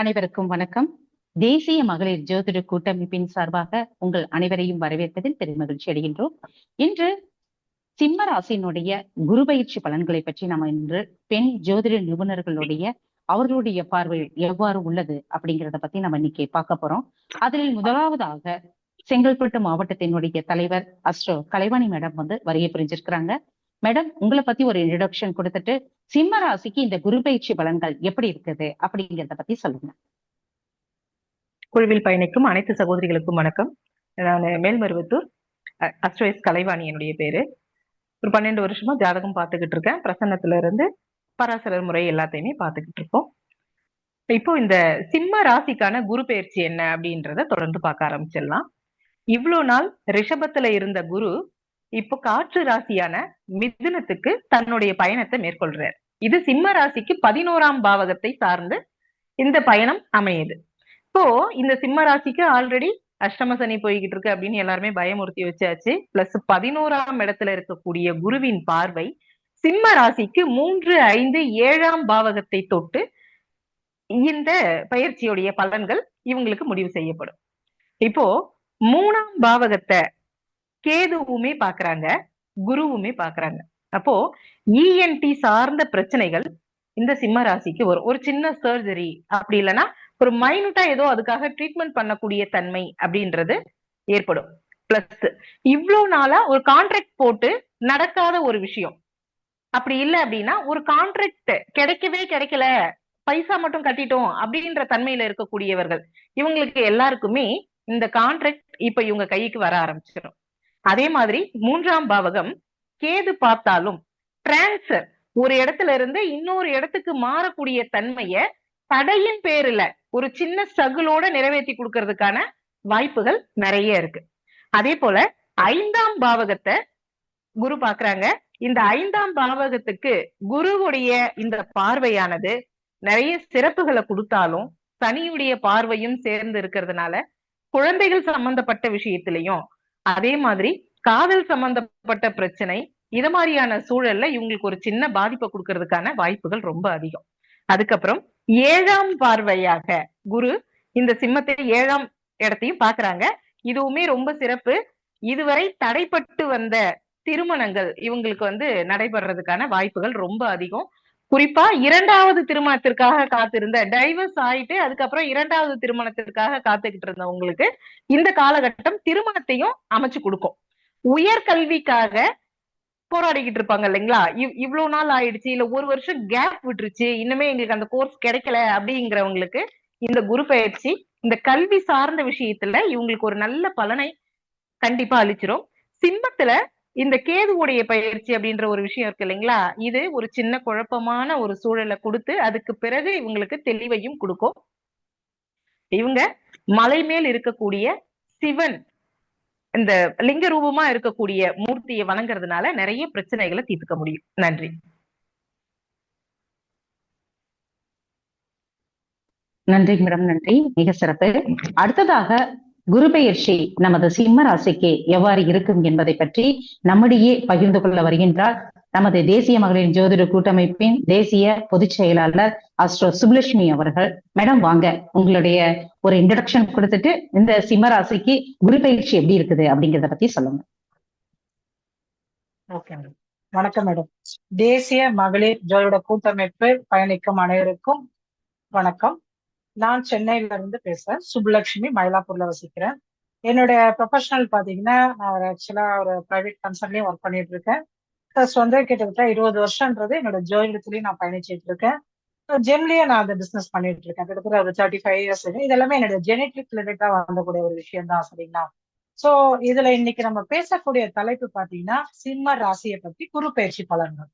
அனைவருக்கும் வணக்கம். தேசிய மகளிர் ஜோதிட கூட்டமைப்பின் சார்பாக உங்கள் அனைவரையும் வரவேற்பதில் பெருமகிழ்ச்சி அடைகின்றோம். இன்று சிம்ம ராசியினுடைய குரு பயிற்சி பலன்களை பற்றி நாம் இன்று பெண் ஜோதிட நிபுணர்களுடைய அவர்களுடைய பார்வை எவ்வாறு உள்ளது அப்படிங்கிறத பத்தி நம்ம இன்னைக்கு பார்க்க போறோம். அதில் முதலாவதாக செங்கல்பட்டு மாவட்டத்தினுடைய தலைவர் அஸ்ரோ கலைவாணி மேடம் வந்து வருகை புரிஞ்சிருக்கிறாங்க. மேடம் உங்களை பத்தி ஒரு இன்ட்ரடக்ஷன் கொடுத்துட்டு சிம்ம ராசிக்கு இந்த குரு பயிற்சி பலன்கள் எப்படி இருக்குது அப்படிங்கிறத பத்தி சொல்லுங்க. குழுவில் பயணிக்கும் அனைத்து சகோதரிகளுக்கும் வணக்கம். நான் மேல்மருவத்தூர் அ- கலைவாணி என்னுடைய பேரு. ஒரு பன்னெண்டு வருஷமா ஜாதகம் பார்த்துக்கிட்டு இருக்கேன். பிரசன்னத்துல இருந்து பராசரர் முறை எல்லாத்தையுமே பார்த்துக்கிட்டு இருக்கோம். இப்போ இந்த சிம்ம ராசிக்கான குரு பயிற்சி என்ன அப்படின்றத தொடர்ந்து பார்க்க ஆரம்பிச்சிடலாம். இவ்வளவு நாள் ரிஷபத்துல இருந்த குரு இப்போ காற்று ராசியான மிதுனத்துக்கு தன்னுடைய பயணத்தை மேற்கொள்றார். இது சிம்ம ராசிக்கு பதினோராம் பாவகத்தை சார்ந்து இந்த பயணம் அமையுது. இப்போ இந்த சிம்ம ராசிக்கு ஆல்ரெடி அஷ்டம சனி போய்கிட்டு இருக்கு அப்படின்னு எல்லாருமே பயமுறுத்தி வச்சாச்சு. பிளஸ் பதினோராம் இடத்துல இருக்கக்கூடிய குருவின் பார்வை சிம்ம ராசிக்கு மூன்று ஐந்து ஏழாம் பாவகத்தை தொட்டு இந்த பயிற்சியுடைய பலன்கள் இவங்களுக்கு முடிவு செய்யப்படும். இப்போ மூணாம் பாவகத்தை கேதுவுமே பாக்குறாங்க குருவுமே பாக்குறாங்க. அப்போ இஎன்டி சார்ந்த பிரச்சனைகள் இந்த சிம்ம ராசிக்கு வரும். ஒரு சின்ன சர்ஜரி அப்படி இல்லைன்னா ஒரு மைனூட்டா ஏதோ அதுக்காக ட்ரீட்மெண்ட் பண்ணக்கூடிய தன்மை அப்படின்றது ஏற்படும். பிளஸ் இவ்வளவு நாளா ஒரு கான்ட்ராக்ட் போட்டு நடக்காத ஒரு விஷயம். அப்படி இல்ல அப்படின்னா ஒரு கான்ட்ராக்ட் கிடைக்கவே கிடைக்கல பைசா மட்டும் கட்டிட்டோம் அப்படின்ற தன்மையில இருக்கக்கூடியவர்கள் இவங்களுக்கு எல்லாருக்குமே இந்த கான்ட்ராக்ட் இப்ப இவங்க கைக்கு வர ஆரம்பிச்சிடும் அதே மாதிரி மூன்றாம் பாவகம் கேது பார்த்தாலும் டிரான்ஸ்ஃபர் ஒரு இடத்துல இருந்து இன்னொரு இடத்துக்கு மாறக்கூடிய தன்மைய தடையின் பேர்ல ஒரு சின்ன ஸ்ட்ரகிளோட நிறைவேற்றி கொடுக்கறதுக்கான வாய்ப்புகள் நிறைய இருக்கு. அதே போல ஐந்தாம் பாவகத்தை குரு பாக்குறாங்க இந்த ஐந்தாம் பாவகத்துக்கு குருவுடைய இந்த பார்வையானது நிறைய சிறப்புகளை கொடுத்தாலும் சனியுடைய பார்வையும் சேர்ந்து இருக்கிறதுனால குழந்தைகள் சம்பந்தப்பட்ட விஷயத்திலையும் அதே மாதிரி காதல் சம்பந்தப்பட்ட பிரச்சனை இத மாதிரியான சூழல்ல இவங்களுக்கு ஒரு சின்ன பாதிப்பை கொடுக்கறதுக்கான வாய்ப்புகள் ரொம்ப அதிகம். அதுக்கப்புறம் ஏழாம் பார்வையாக குரு இந்த சிம்மத்தை ஏழாம் இடத்தையும் பாக்குறாங்க இதுவுமே ரொம்ப சிறப்பு. இதுவரை தடைப்பட்டு வந்த திருமணங்கள் இவங்களுக்கு வந்து நடைபெறதுக்கான வாய்ப்புகள் ரொம்ப அதிகம். குறிப்பா இரண்டாவது திருமணத்திற்காக காத்திருந்த டைவர்ஸ் ஆயிட்டு அதுக்கப்புறம் இரண்டாவது திருமணத்திற்காக காத்துக்கிட்டு இருந்தவங்களுக்கு இந்த காலகட்டம் திருமணத்தையும் அமைச்சு கொடுக்கும். உயர்கல்விக்காக போராடிக்கிட்டு இருப்பாங்க இல்லைங்களா? இவ் இவ்வளவு நாள் ஆயிடுச்சு இல்ல ஒரு வருஷம் கேப் விட்டுருச்சு இன்னுமே எங்களுக்கு அந்த கோர்ஸ் கிடைக்கல அப்படிங்கிறவங்களுக்கு இந்த குரு பயிற்சி இந்த கல்வி சார்ந்த விஷயத்துல இவங்களுக்கு ஒரு நல்ல பலனை கண்டிப்பா அளிச்சிரும். சிம்மத்துல இந்த கேதுவுடைய பயிற்சி அப்படின்ற ஒரு விஷயம் இருக்கு இல்லைங்களா? இது ஒரு சின்ன குழப்பமான ஒரு சூழலை கொடுத்து அதுக்கு பிறகு இவங்களுக்கு தெளிவையும் கொடுக்கும். இவங்க மலை மேல் இருக்கக்கூடிய சிவன் இந்த லிங்க ரூபமா இருக்கக்கூடிய மூர்த்தியை வணங்குறதுனால நிறைய பிரச்சனைகளை தீர்த்துக்க முடியும். நன்றி. நன்றி மேடம் நன்றி. மிக சிறப்பு. அடுத்ததாக குரு பெயர்ச்சி நமது சிம்ம ராசிக்கு எவ்வாறு இருக்கும் என்பதை பற்றி நம்மிடையே பகிர்ந்து கொள்ள வருகின்றார். நமது தேசிய மகளிர் ஜோதிட கூட்டமைப்பின் தேசிய பொதுச் செயலாளர் அஸ்ட்ரோ சுப்லட்சுமி அவர்கள். மேடம் வாங்க. உங்களுடைய ஒரு இன்ட்ரடக்ஷன் கொடுத்துட்டு இந்த சிம்ம ராசிக்கு குரு பயிற்சி எப்படி இருக்குது அப்படிங்கறத பத்தி சொல்லுங்க. ஓகே மேடம் வணக்கம் மேடம் தேசிய மகளிர் ஜோதிட கூட்டமைப்பு பயணிக்கும் அனைவருக்கும் வணக்கம். நான் சென்னையில இருந்து பேசுறேன். சுப்புலட்சுமி மயிலாப்பூர்ல வசிக்கிறேன். என்னுடைய ப்ரொஃபஷனல் பாத்தீங்கன்னா நான் ஒரு ஆக்சுவலா ஒரு பிரைவேட் கன்சர்ன்லயும் ஒர்க் பண்ணிட்டு இருக்கேன். ப்ளஸ் வந்து கிட்டத்தட்ட இருபது வருஷம்ன்றது என்னோட ஜோதிடத்துலயும் நான் பயணிச்சிட்டு இருக்கேன். ஜெம்லயே நான் அந்த பிசினஸ் பண்ணிட்டு இருக்கேன். கிட்டத்தட்ட ஒரு தேர்ட்டி ஃபைவ் இயர்ஸ் இது எல்லாமே என்னோட ஜெனட்டிக் ரிலேட்டடா வந்தக்கூடிய ஒரு விஷயம் தான் சரிங்களா? சோ இதுல இன்னைக்கு நம்ம பேசக்கூடிய தலைப்பு பாத்தீங்கன்னா சிம்ம ராசியை பத்தி குரு பயிற்சி பலன்கள்.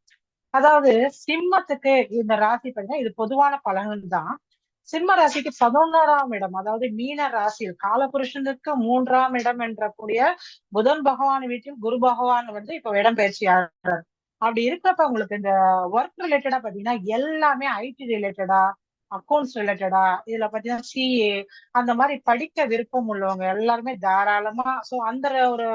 அதாவது சிம்மத்துக்கு இந்த ராசி பார்த்தீங்கன்னா இது பொதுவான பலன்கள் தான். சிம்ம ராசிக்கு பதினொன்னாம் இடம் அதாவது மீன ராசியில் காலபுருஷனுக்கு மூன்றாம் இடம் என்ற கூடிய புதன் பகவான் வீட்டில் குரு பகவான் வந்து இப்ப இடம் அப்படி இருக்கிறப்ப உங்களுக்கு இந்த ஒர்க் ரிலேட்டடா பாத்தீங்கன்னா எல்லாமே ஐடி ரிலேட்டடா அக்கௌண்ட்ஸ் ரிலேட்டடா இதுல பாத்தீங்கன்னா சிஏ அந்த மாதிரி படிக்க விருப்பம் உள்ளவங்க எல்லாருமே தாராளமா சோ அந்த ஒரு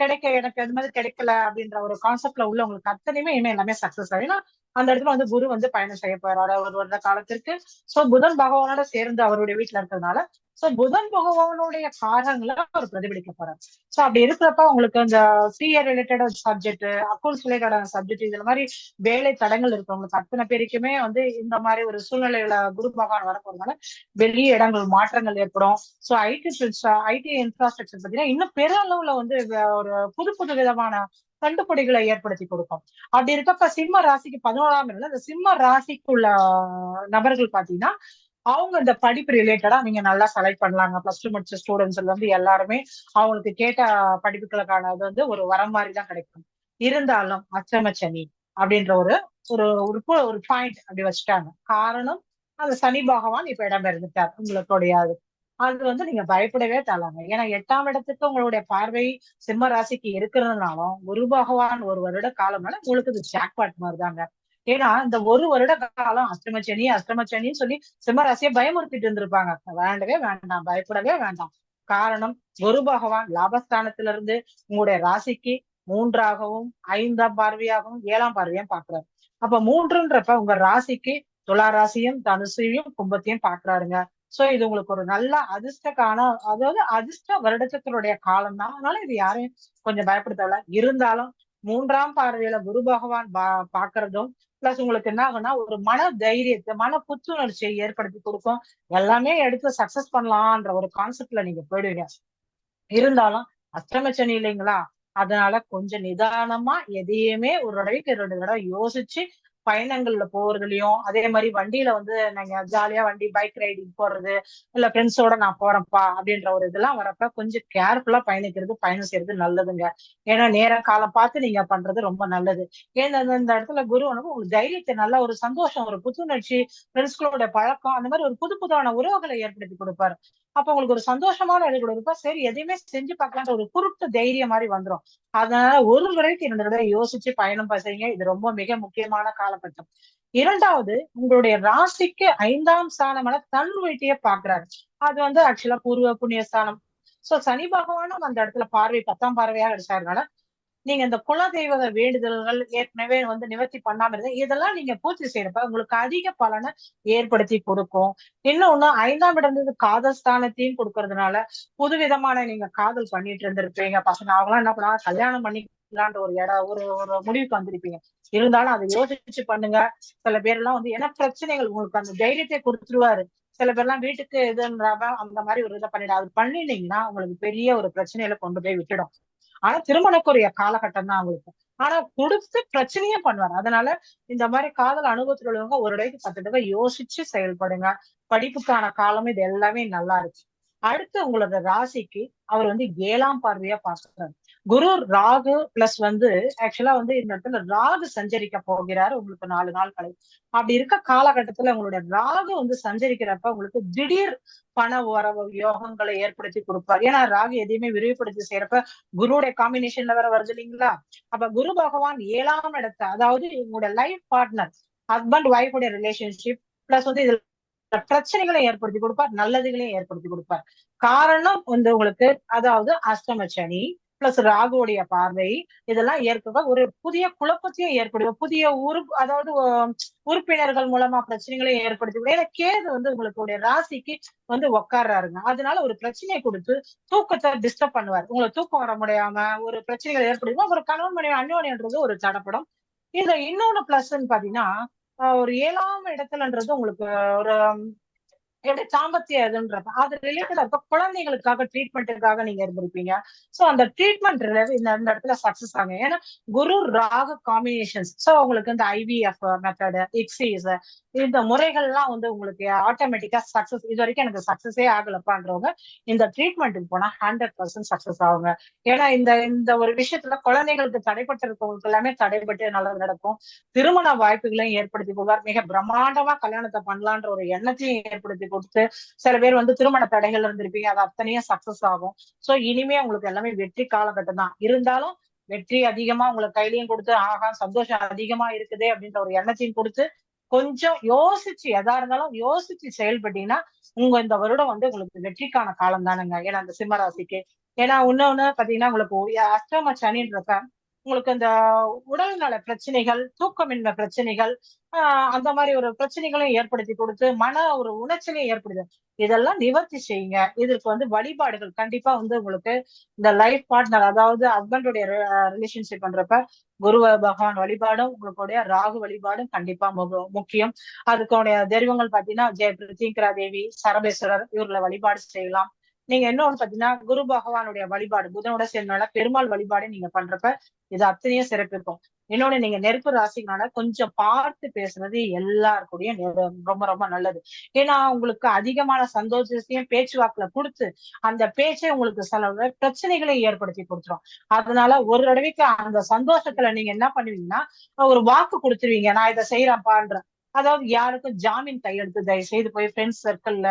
கிடைக்க எனக்கு அது மாதிரி கிடைக்கல அப்படின்ற ஒரு கான்செப்ட்ல உள்ளவங்களுக்கு அத்தனையுமே இனிமே எல்லாமே சக்சஸ் ஆகும். ஏன்னா அந்த இடத்துல வந்து குரு வந்து பயணம் செய்ய போறாரு. ஒரு வருட காலத்திற்கு. சோ புதன் பகவானோட சேர்ந்து அவருடைய வீட்டுல இருக்கிறதுனால சோ புதன் பகவானுடைய காரங்களை அவர் பிரதிபலிக்க போறாரு. சோ அப்படி இருக்கிறப்ப உங்களுக்கு இந்த சிஏ ரிலேட்டட் சப்ஜெக்ட் அக்கௌண்ட்ஸ் ரிலேட்டடான சப்ஜெக்ட் இதுல மாதிரி வேலை தடங்கள் இருக்கிறவங்களுக்கு அத்தனை பேருக்குமே வந்து இந்த மாதிரி ஒரு சூழ்நிலையில குரு பகவான் வரப்போறதுனால வெளிய இடங்கள் மாற்றங்கள் ஏற்படும். சோ ஐடி ஐடி இன்ஃப்ராஸ்ட்ரக்சர் பாத்தீங்கன்னா இன்னும் பெருளவுல வந்து ஒரு புது புது விதமான கண்டுபிடிகளை ஏற்படுத்தி கொடுக்கும். அப்படி இருக்கப்ப சிம்ம ராசிக்கு பதினோராம் இடத்துல அந்த சிம்ம ராசிக்குள்ள நபர்கள் பாத்தீங்கன்னா அவங்க இந்த படிப்பு ரிலேட்டடா நீங்க நல்லா செலக்ட் பண்ணலாங்க. பிளஸ் டூ முடிச்ச ஸ்டூடெண்ட்ஸ்ல இருந்து எல்லாருமே அவங்களுக்கு கேட்ட படிப்புகளுக்கான அது வந்து ஒரு வரம் மாதிரி தான் கிடைக்கும். இருந்தாலும் அச்சமச்சனி அப்படின்ற ஒரு ஒரு ஒரு ஒரு பாயிண்ட் அப்படி வச்சுட்டாங்க. காரணம் அந்த சனி பகவான் இப்ப இடம்பெயர்ந்துட்டார். உங்களுடைய அது. அது வந்து நீங்க பயப்படவே தேவைங்க ஏன்னா எட்டாம் இடத்துக்கு உங்களுடைய பார்வை சிம்ம ராசிக்கு இருக்கிறதுனாலும் குரு பகவான் ஒரு வருட காலம்னால உங்களுக்கு இது ஜாக்பாட் மாதிரி தாங்க. ஏன்னா இந்த ஒரு வருட காலம் அஷ்டமச்சனி அஷ்டமச்சனின்னு சொல்லி சிம்மராசியை பயமுறுத்திட்டு இருந்திருப்பாங்க. வேண்டவே வேண்டாம் பயப்படவே வேண்டாம். காரணம் குரு பகவான் லாபஸ்தானத்துல இருந்து உங்களுடைய ராசிக்கு மூன்றாகவும் ஐந்தாம் பார்வையாகவும் ஏழாம் பார்வையும் பாக்குறாரு அப்ப மூன்றுன்றப்ப உங்க ராசிக்கு துலா ராசியும் தனுசையும் கும்பத்தையும் பாக்குறாருங்க சோ இது உங்களுக்கு ஒரு நல்ல அதிர்ஷ்டக்கான அதாவது அதிர்ஷ்ட வருடத்தினுடைய காலம் தான் அதனால இது யாரையும் கொஞ்சம் பயப்பட இருந்தாலும் மூன்றாம் பார்வையில குரு பகவான் பா- பாக்குறதும் பிளஸ் உங்களுக்கு என்ன ஆகும்னா ஒரு மன தைரியத்தை மன புத்துணர்ச்சியை ஏற்படுத்தி கொடுக்கும். எல்லாமே எடுத்து சக்சஸ் பண்ணலாம்ன்ற ஒரு கான்செப்ட்ல நீங்க போயிடுவீங்க. இருந்தாலும் அஷ்டமச்சனி இல்லைங்களா? அதனால கொஞ்சம் நிதானமா எதையுமே ஒரு தடவைக்கு ரெண்டு தடவை யோசிச்சு பயணங்கள்ல போறதுலயும் அதே மாதிரி வண்டியில வந்து நாங்க ஜாலியா வண்டி பைக் ரைடிங் போறது இல்ல ஃப்ரெண்ட்ஸோட நான் போறேன்ப்பா அப்படின்ற ஒரு இதெல்லாம் வரப்ப கொஞ்சம் கேர்ஃபுல்லா பயணிக்கிறது பயணம் செய்யறது நல்லதுங்க. ஏன்னா நேர காலம் பார்த்து நீங்க பண்றது ரொம்ப நல்லது. ஏன்னா இந்த- இடத்துல குரு வந்து உங்களுக்கு தைரியத்தை நல்ல ஒரு சந்தோஷம் ஒரு புத்துணர்ச்சி ஃப்ரெண்ட்ஸ்களோட பழக்கம் அந்த மாதிரி ஒரு புது புதுவான உறவுகளை ஏற்படுத்தி கொடுப்பாரு. அப்ப உங்களுக்கு ஒரு சந்தோஷமான நிலை கூட இருப்பா சரி எதையுமே செஞ்சு பார்க்கலான்ற ஒரு குருட்டு தைரியம் மாதிரி வந்துரும். அதனால ஒரு முறைக்கு இரண்டு தடவை யோசிச்சு பயணம் செய்யுங்க இது ரொம்ப மிக முக்கியமான காலகட்டம். இரண்டாவது உங்களுடைய ராசிக்கு ஐந்தாம் ஸ்தானமான தன் வீட்டையே பாக்குறாரு அது வந்து ஆக்சுவலா பூர்வ புண்ணிய ஸ்தானம் சோ சனி பகவானும் அந்த இடத்துல பார்வை பத்தாம் பார்வையாக அடிச்சாருனால நீங்க இந்த குல தெய்வ வேண்டுதல்கள் ஏற்கனவே வந்து நிவர்த்தி பண்ணாம இருந்தா இதெல்லாம் நீங்க பூர்த்தி செய்யறப்ப உங்களுக்கு அதிக பலனை ஏற்படுத்தி கொடுக்கும். இன்னொன்னு ஐந்தாம் இடம் வந்து காதல் ஸ்தானத்தையும் கொடுக்கறதுனால புதுவிதமான நீங்க காதல் பண்ணிட்டு இருந்திருப்பீங்க. பசங்க அவங்களாம் என்ன பண்ணா கல்யாணம் பண்ணிக்கலான்ற ஒரு இடம் ஒரு ஒரு முடிவுக்கு வந்திருப்பீங்க. இருந்தாலும் அதை யோசிச்சு பண்ணுங்க. சில பேர் எல்லாம் வந்து என்ன பிரச்சனைகள் உங்களுக்கு அந்த தைரியத்தை கொடுத்துருவாரு. சில பேர்லாம் வீட்டுக்கு இதுன்றாம அந்த மாதிரி ஒரு இதை பண்ணிடும் அது பண்ணினீங்கன்னா உங்களுக்கு பெரிய ஒரு பிரச்சனையில கொண்டு போய் விட்டுடும். ஆனா திருமணக்குரிய காலகட்டம் தான் அவங்களுக்கு. ஆனா கொடுத்து பிரச்சனையும் பண்ணுவாரு. அதனால இந்த மாதிரி காதல் அனுபவத்தில் உள்ளவங்க ஒரு இடைக்கு பத்து தடவை யோசிச்சு செயல்படுங்க. படிப்புக்கான காலம் இது எல்லாமே நல்லா இருக்கு. அடுத்து உங்களோட ராசிக்கு அவர் வந்து ஏழாம் பார்வையா பாக்குறாரு குரு ராகு பிளஸ் வந்து ஆக்சுவலா வந்து இந்த இடத்துல ராகு சஞ்சரிக்க போகிறாரு. உங்களுக்கு நாலு நாள் கலை அப்படி இருக்க காலகட்டத்துல உங்களுடைய ராகு வந்து சஞ்சரிக்கிறப்ப உங்களுக்கு திடீர் பண உறவு யோகங்களை ஏற்படுத்தி கொடுப்பார். ஏன்னா ராகு எதையுமே விரிவுபடுத்தி செய்யறப்ப குருவுடைய காம்பினேஷன்ல வேற வருது இல்லைங்களா? அப்ப குரு பகவான் ஏழாம் இடத்தை அதாவது உங்களுடைய லைஃப் பார்ட்னர் ஹஸ்பண்ட் ஒய்ஃபுடைய ரிலேஷன்ஷிப் பிளஸ் வந்து இதுல பிரச்சனைகளை ஏற்படுத்தி கொடுப்பார் நல்லதுகளையும் ஏற்படுத்தி கொடுப்பார். காரணம் வந்து உங்களுக்கு அதாவது அஷ்டம சனி பிளஸ் ராகுவோடைய பார்வை இதெல்லாம் ஏற்பட ஒரு புதிய குழப்பத்தையும் ஏற்படுத்தும் புதிய உறுப்பு அதாவது உறுப்பினர்கள் மூலமா பிரச்சனைகளையும் ஏற்படுத்தி ஏன்னா கேது வந்து உங்களுடைய ராசிக்கு வந்து உட்கார்றாருங்க அதனால ஒரு பிரச்சனையை கொடுத்து தூக்கத்தை டிஸ்டர்ப் பண்ணுவார். உங்களுக்கு தூக்கம் வர முடியாம ஒரு பிரச்சனைகள் ஏற்படுத்தும் ஒரு கணவன் மனைவி அந்யோன்யன்றது ஒரு தடப்படம். இதுல இன்னொன்னு பிளஸ்ன்னு பாத்தீங்கன்னா ஒரு ஏழாம் இடத்துலன்றது உங்களுக்கு ஒரு எப்படி சாம்பத்திய இதுன்றப்ப அது ரிலேட்டடா இருக்க குழந்தைகளுக்காக ட்ரீட்மெண்ட்டுக்காக நீங்க இருந்திருப்பீங்க. சோ அந்த ட்ரீட்மெண்ட் இந்த இந்த இடத்துல சக்சஸ் ஆகும். ஏன்னா குரு ராக காம்பினேஷன்ஸ் சோ உங்களுக்கு இந்த ஐவிஎஃப் மெத்தடு எக்ஸைஸ் இந்த முறைகள்லாம் வந்து உங்களுக்கு ஆட்டோமேட்டிக்கா சக்சஸ் இது வரைக்கும் எனக்கு சக்சஸே ஆகலப்பான்றவங்க இந்த ட்ரீட்மெண்ட்டுக்கு போனா ஹண்ட்ரட் பர்சன்ட் சக்சஸ் ஆகுங்க. ஏன்னா இந்த இந்த ஒரு விஷயத்துல குழந்தைகளுக்கு தடைப்பட்டு இருக்கவங்களுக்கு எல்லாமே தடைப்பட்டு நல்லது நடக்கும். திருமண வாய்ப்புகளையும் ஏற்படுத்தி போவார் மிக பிரம்மாண்டமா கல்யாணத்தை பண்ணலான்ற ஒரு எண்ணத்தையும் ஏற்படுத்தி கொடுத்து சில பேர் வந்து திருமண தடைகள் இருந்திருப்பீங்க அது அத்தனையும் சக்சஸ் ஆகும். சோ இனிமே உங்களுக்கு எல்லாமே வெற்றி காலகட்டம் தான். இருந்தாலும் வெற்றி அதிகமா உங்களுக்கு கையிலையும் கொடுத்து ஆகா சந்தோஷம் அதிகமா இருக்குதே அப்படின்ற ஒரு எண்ணத்தையும் கொடுத்து கொஞ்சம் யோசிச்சு எதா இருந்தாலும் யோசிச்சு செயல்பட்டீங்கன்னா உங்க இந்த வருடம் வந்து உங்களுக்கு வெற்றிக்கான காலம் தானுங்க. ஏன்னா அந்த சிம்மராசிக்கு ஏன்னா இன்னொன்னு பாத்தீங்கன்னா உங்களுக்கு அஷ்டம சனின்றப்ப உங்களுக்கு அந்த உடல்நல பிரச்சனைகள் தூக்கமின்மை பிரச்சனைகள் ஆஹ் அந்த மாதிரி ஒரு பிரச்சனைகளையும் ஏற்படுத்தி கொடுத்து மன ஒரு உணர்ச்சலையும் ஏற்படுது இதெல்லாம் நிவர்த்தி செய்யுங்க. இதற்கு வந்து வழிபாடுகள் கண்டிப்பா வந்து உங்களுக்கு இந்த லைஃப் பார்ட்னர் அதாவது ஹஸ்பண்டுடைய ரிலேஷன்ஷிப் பண்றப்ப குரு பகவான் வழிபாடும் உங்களுடைய ராகு வழிபாடும் கண்டிப்பா முக்கியம். அதுக்குடைய தெய்வங்கள் பாத்தீங்கன்னா ஜெய பிரத்யங்கரா தேவி சரபேஸ்வரர் இவர்களை வழிபாடு செய்யலாம். நீங்க இன்னொன்னு பாத்தீங்கன்னா குரு பகவானுடைய வழிபாடு புதனோட சேர்ந்தனால பெருமாள் வழிபாடு நீங்க பண்றப்ப இது அத்தனையும் சிறப்பிக்கும் இன்னொன்னு நீங்க நெருப்பு ராசினால கொஞ்சம் பார்த்து பேசுறது எல்லாருக்கூடிய ரொம்ப ரொம்ப நல்லது. ஏன்னா உங்களுக்கு அதிகமான சந்தோஷத்தையும் பேச்சுவாக்குல கொடுத்து அந்த பேச்சே உங்களுக்கு சில பிரச்சனைகளை ஏற்படுத்தி கொடுத்துரும். அதனால ஒரு தடவைக்கு அந்த சந்தோஷத்துல நீங்க என்ன பண்ணுவீங்கன்னா ஒரு வாக்கு கொடுத்துருவீங்க நான் இதை செய்யறேன்பான்ற அதாவது யாருக்கும் ஜாமீன் கையெழுத்து தயவு செய்து போய் ஃப்ரெண்ட்ஸ் சர்க்கிள்ல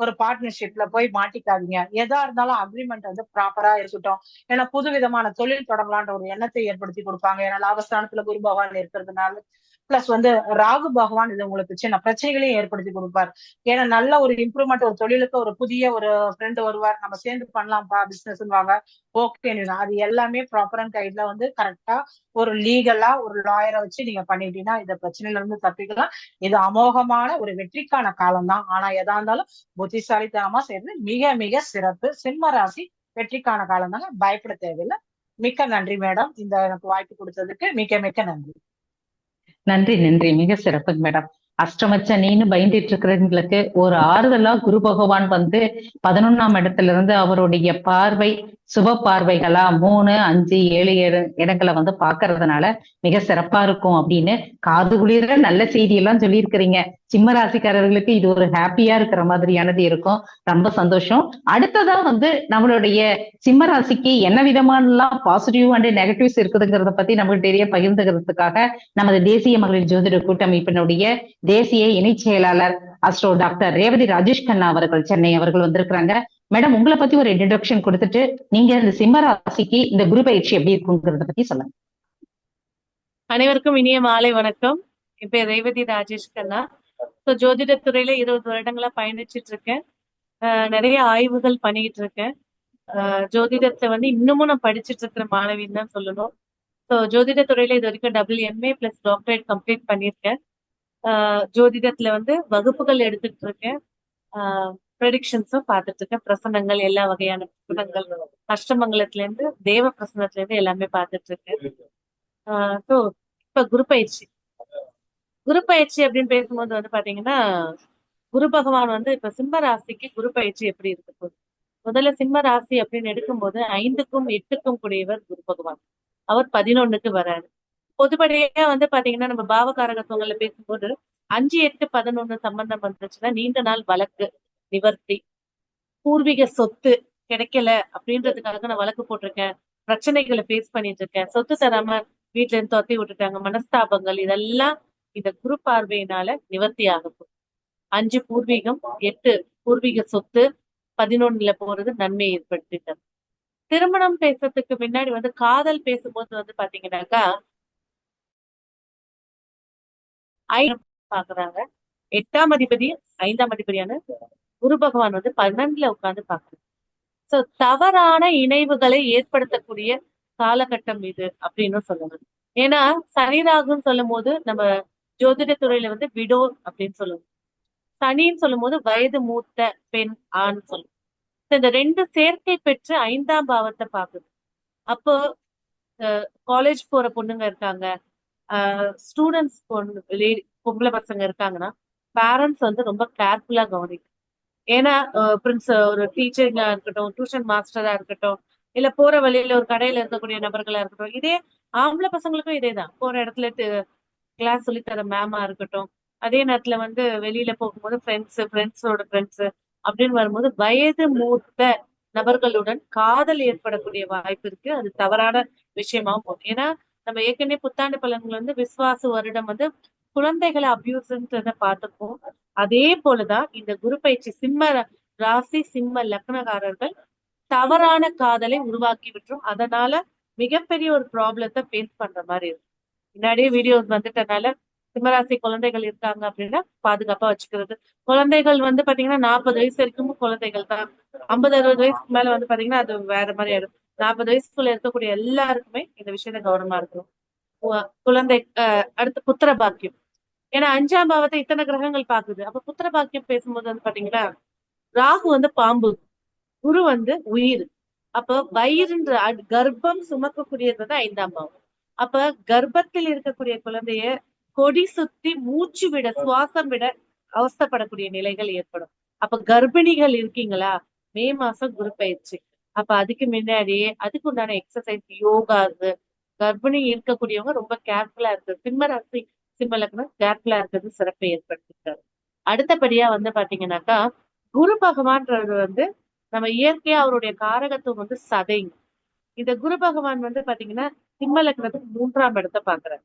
ஒரு பார்ட்னர்ஷிப்ல போய் மாட்டிக்காதீங்க. எதா இருந்தாலும் அக்ரிமெண்ட் வந்து ப்ராப்பரா இருக்கட்டும். ஏன்னா புது விதமான தொழில் தொடங்கலான்ற ஒரு எண்ணத்தை ஏற்படுத்தி கொடுப்பாங்க. ஏன்னா லாபஸ்தானத்துல குரு பகவான் இருக்கிறதுனால பிளஸ் வந்து ராகு பகவான் இது உங்களுக்கு சின்ன பிரச்சனைகளையும் ஏற்படுத்தி கொடுப்பார். ஏன்னா நல்ல ஒரு இம்ப்ரூவ்மெண்ட் ஒரு தொழிலுக்கு ஒரு புதிய ஒரு ஃப்ரெண்ட் வருவார். நம்ம சேர்ந்து பண்ணலாம்ப்பா பிசினஸ் வாங்க ஓகே அது எல்லாமே ப்ராப்பர் அண்ட் கைட்ல வந்து கரெக்டா ஒரு லீகலா ஒரு லாயரை வச்சு நீங்க பண்ணிட்டீங்கன்னா இந்த பிரச்சனையில இருந்து தப்பிக்கலாம். இது அமோகமான ஒரு வெற்றிக்கான காலம் தான் ஆனா எதா இருந்தாலும் புத்திசாலித்தனமா செய்யறது மிக மிக சிறப்பு சிம்ம ராசி வெற்றிக்கான காலம் தாங்க பயப்பட தேவையில்லை. மிக்க நன்றி மேடம். இந்த எனக்கு வாய்ப்பு கொடுத்ததுக்கு மிக்க மிக்க நன்றி. நன்றி நன்றி. மிக சிறப்பு மேடம். அஷ்டமச்சனின்னு பயந்துட்டு இருக்கிறவங்களுக்கு ஒரு ஆறுதலா குரு பகவான் வந்து பதினொன்னாம் இடத்துல இருந்து அவருடைய பார்வை சுப பார்வைகளா மூணு அஞ்சு ஏழு ஏழு இடங்களை வந்து பாக்குறதுனால மிக சிறப்பா இருக்கும் அப்படின்னு காது குளிர நல்ல செய்தி எல்லாம் சொல்லியிருக்கிறீங்க. சிம்ம ராசிக்காரர்களுக்கு இது ஒரு ஹாப்பியா இருக்கிற மாதிரியானது இருக்கும். ரொம்ப சந்தோஷம். அடுத்ததா வந்து நம்மளுடைய சிம்ம ராசிக்கு என்ன விதமானலாம் பாசிட்டிவ் அண்ட் நெகட்டிவ்ஸ் இருக்குதுங்கிறத பத்தி நமக்கு தெரிய பகிர்ந்துக்கிறதுக்காக நமது தேசிய மகளிர் ஜோதிட கூட்டமைப்பினுடைய தேசிய இணைச் செயலாளர் அஸ்ட்ரோ டாக்டர் ரேவதி ராஜேஷ் கண்ணா அவர்கள் சென்னை அவர்கள் வந்திருக்கிறாங்க. மேடம் உங்களை பத்தி ஒரு இன்ட்ரடக்ஷன் கொடுத்துட்டு நீங்க இந்த சிம்ம ராசிக்கு இந்த குரு பயிற்சி எப்படி இருக்குங்கிறத பத்தி சொல்லுங்க. அனைவருக்கும் இனிய மாலை வணக்கம். இப்ப ரேவதி ராஜேஷ் கண்ணா ஸோ ஜோதிட துறையில இருபது வருடங்களா பயணிச்சிட்டு இருக்கேன். ஆஹ் நிறைய ஆய்வுகள் பண்ணிட்டு இருக்கேன். ஆஹ் ஜோதிடத்தை வந்து இன்னமும் நான் படிச்சிட்டு இருக்கிற மாணவின்னு தான் சொல்லணும். ஸோ ஜோதிட துறையில இது வரைக்கும் double MA plus doctorate complete பண்ணியிருக்கேன். ஜோதிடத்துல வந்து வகுப்புகள் எடுத்துட்டு இருக்கேன் ப்ரெடிக்ஷன்ஸும் பார்த்துட்டு இருக்கேன் பிரசனங்கள் எல்லா வகையான பிரசனங்கள் அஷ்டமங்கலத்துல இருந்து தேவ பிரசனத்துல இருந்து எல்லாமே பார்த்துட்டு இருக்கேன் ஸோ இப்ப குரு பயிற்சி. குரு பயிற்சி அப்படின்னு பேசும்போது வந்து பாத்தீங்கன்னா குரு பகவான் வந்து இப்ப சிம்ம ராசிக்கு குரு பயிற்சி எப்படி இருக்கு? போகுது முதல்ல சிம்ம ராசி அப்படின்னு எடுக்கும்போது ஐந்துக்கும் எட்டுக்கும் கூடியவர் குரு பகவான். அவர் பதினொன்னுக்கு வராரு. பொதுப்படையா வந்து பாத்தீங்கன்னா நம்ம பாவகாரகத்துவங்கள்ல பேசும்போது அஞ்சு எட்டு பதினொன்னு சம்பந்தம் வந்துச்சுன்னா நீண்ட நாள் வழக்கு நிவர்த்தி பூர்வீக சொத்து கிடைக்கல அப்படின்றதுக்காக நான் வழக்கு போட்டிருக்கேன் பிரச்சனைகளை ஃபேஸ் பண்ணிட்டு இருக்கேன் சொத்து தராம வீட்டுல இருந்து தொத்தி விட்டுட்டாங்க மனஸ்தாபங்கள் இதெல்லாம் இந்த குரு பார்வையினால நிவர்த்தி ஆகும் அஞ்சு பூர்வீகம் எட்டு பூர்வீக சொத்து பதினொன்னுல போறது நன்மை ஏற்படுத்திட்டது திருமணம் பேசுறதுக்கு முன்னாடி வந்து காதல் பேசும்போது வந்து பாத்தீங்கன்னாக்கா பாக்குறாங்க. எட்டாம் அதிபதி ஐந்தாம் அதிபதியான குரு பகவான் வந்து பன்னெண்டுல உட்கார்ந்து பாக்குறாங்க சோ தவறான இணைவுகளை ஏற்படுத்தக்கூடிய காலகட்டம் இது அப்படின்னு சொல்லணும் ஏன்னா சனிராகுன்னு சொல்லும் போது நம்ம ஜோதிட துறையில வந்து விடோ அப்படின்னு சொல்லுவோம். சனின்னு சொல்லும் போது வயது மூத்த பெண் ஆண் சொல்லுவோம். இந்த ரெண்டு சேர்க்கை பெற்று ஐந்தாம் பாவத்தை பாக்குது அப்போ காலேஜ் போற பொண்ணுங்க இருக்காங்க. ஸ்டூடெண்ட்ஸ் பொண்ணு பொம்பளை பசங்க இருக்காங்கன்னா பேரண்ட்ஸ் வந்து ரொம்ப கேர்ஃபுல்லா கவனிக்கும் ஏன்னா பிரின்ஸ் ஒரு டீச்சரிங்கா இருக்கட்டும் டியூஷன் மாஸ்டரா இருக்கட்டும் இல்ல போற வழியில ஒரு கடையில இருக்கக்கூடிய நபர்களா இருக்கட்டும் இதே ஆம்பளை பசங்களுக்கும் இதே தான். போற இடத்துல கிளாஸ் சொல்லித்தர மேமா இருக்கட்டும் அதே நேரத்துல வந்து வெளியில போகும்போது ஃப்ரெண்ட்ஸ் ஃப்ரெண்ட்ஸோட ஃப்ரெண்ட்ஸ் அப்படின்னு வரும்போது வயது மூத்த நபர்களுடன் காதல் ஏற்படக்கூடிய வாய்ப்பு இருக்கு. அது தவறான விஷயமாவும் போகும். ஏன்னா நம்ம ஏற்கனவே புத்தாண்டு பலன்கள் வந்து விஸ்வாச வருடம் வந்து குழந்தைகளை அபியூஸ்ன்றத பார்த்துப்போம் அதே போலதான் இந்த குரு பயிற்சி சிம்ம ராசி சிம்ம லக்னகாரர்கள் தவறான காதலை உருவாக்கி விட்டுரும். அதனால மிகப்பெரிய ஒரு ப்ராப்ளத்தை ஃபேஸ் பண்ற மாதிரி இருக்கும். முன்னாடியே வீடியோஸ் வந்துட்டனால சிம்மராசி குழந்தைகள் இருக்காங்க அப்படின்னா பாதுகாப்பா வச்சுக்கிறது. குழந்தைகள் வந்து பாத்தீங்கன்னா நாற்பது வயசு வரைக்கும் குழந்தைகள் தான். ஐம்பது அறுபது வயசுக்கு மேல வந்து பாத்தீங்கன்னா அது வேற மாதிரி ஆயிடும். நாற்பது வயசுக்குள்ள இருக்கக்கூடிய எல்லாருக்குமே இந்த விஷயத்த கவனமா இருக்கணும். குழந்தை அஹ் அடுத்து புத்திர பாக்கியம். ஏன்னா அஞ்சாம் பாவத்தை இத்தனை கிரகங்கள் பாக்குது அப்ப புத்திர பாக்கியம் பேசும்போது வந்து பாத்தீங்கன்னா ராகு வந்து பாம்பு குரு வந்து உயிர். அப்ப வயிறுன்ற அட்- கர்ப்பம் சுமக்கக்கூடியது ஐந்தாம் பாவம். அப்ப கர்ப்பத்தில் இருக்கக்கூடிய குழந்தைய கொடி சுத்தி மூச்சு விட சுவாசம் விட அவஸ்தப்படக்கூடிய நிலைகள் ஏற்படும். அப்ப கர்ப்பிணிகள் இருக்கீங்களா மே மாசம் குரு பயிற்சி. அப்ப அதுக்கு முன்னாடியே அதுக்கு உண்டான எக்ஸசைஸ் யோகாஸ் கர்ப்பிணி இருக்கக்கூடியவங்க ரொம்ப கேர்ஃபுல்லா இருக்கு சிம்ம ராசி சிம்ம லக்னம் கேர்ஃபுல்லா இருக்கிறது சிறப்பை ஏற்படுத்திருக்காரு அடுத்தபடியா வந்து பாத்தீங்கன்னாக்கா குரு பகவான்றது வந்து நம்ம இயற்கையா அவருடைய காரகத்துவம் வந்து சதை இந்த குரு பகவான் வந்து பாத்தீங்கன்னா சிம்ம லக்னத்துக்கு மூன்றாம் இடத்தை பாக்குறாரு.